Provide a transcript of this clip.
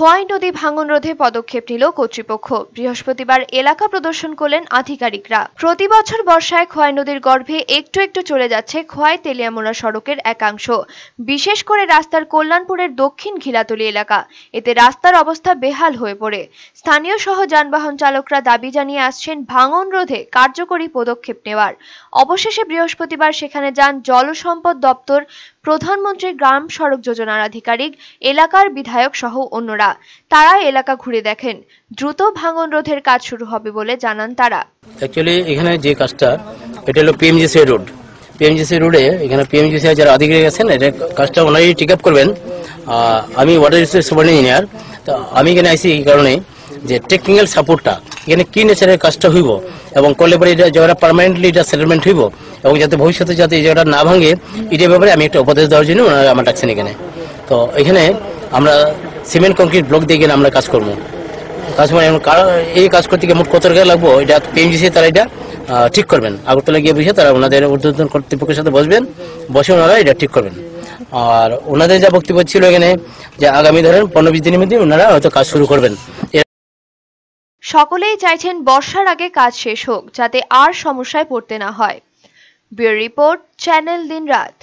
খোয়াই নদী ভাঙন রোধে পদক্ষেপ নিল কর্তৃপক্ষ। বৃহস্পতিবার এলাকা প্রদর্শন করলেন আধিকারিকরা। প্রতি বছর বর্ষায় খোয়াই নদীর গর্ভে একটু একটু চলে যাচ্ছে খোয়াই তেলিয়ামোড়া সড়কের একাংশ। বিশেষ করে রাস্তার কল্যাণপুরের দক্ষিণ ঘিলাতলি এলাকা। এতে রাস্তার অবস্থা বেহাল হয়ে পড়ে। স্থানীয় সহ যানবাহন চালকরা দাবি জানিয়ে আসছেন, ভাঙন রোধে কার্যকরী পদক্ষেপ নেওয়ার। অবশেষে বৃহস্পতিবার সেখানে যান জলসম্পদ দপ্তর প্রধানমন্ত্রী গ্রাম সড়ক যোজনার আধিকারিক, এলাকার বিধায়ক সহ অন্যরা। তারা এলাকা ঘুরে দেখেন। দ্রুত ভাঙন রোধের কাজ শুরু হবে বলে জানান তারা। অ্যাকচুয়ালি এখানে যে কাজটা, এটা হলো পিএমজিসি রোড। পিএমজিসি রোডে এখানে পিএমজিসি যারা আধিকারিক আছেন, এটা কাজটা ওনারই টিক আপ করবেন। আমি ওয়াটার রিসোর্স সুপার ইঞ্জিনিয়ার তো আমি এখানে আইসি এই কারণে যে টেকনিক্যাল সাপোর্টটা এখানে কি নেচারের কাজটা হইব? এবং করলে পরে এটা জায়গাটা পার্মানেন্টলি এটা সেটেলমেন্ট হইব? এবং যাতে ভবিষ্যতে যাতে এই জায়গাটা না ভাঙে, এটার ব্যাপারে আমি একটা উপদেশ দেওয়ার জন্য ওনারা আমার ডাকছেন এখানে। তো এখানে আমরা সিমেন্ট কংক্রিট ব্লক দিয়ে এখানে আমরা কাজ করব। কাজ মানে এই কাজ করতে গিয়ে মোট কত টাকা লাগবো? এটা পিএমজিসি তারা এটা ঠিক করবেন। আগরতলা গিয়ে বসে তারা ওনাদের ঊর্ধ্বতন কর্তৃপক্ষের সাথে বসবেন, বসে ওনারা এটা ঠিক করবেন। আর ওনাদের যা বক্তব্য ছিল এখানে, যে আগামী ধরেন পনেরো বিশ দিনের মধ্যে ওনারা হয়তো কাজ শুরু করবেন। সকলেই চাইছেন বর্ষার আগে কাজ শেষ হোক, যাতে আর সমস্যায় পড়তে না হয়। ব্যুরো রিপোর্ট, চ্যানেল দিন রাত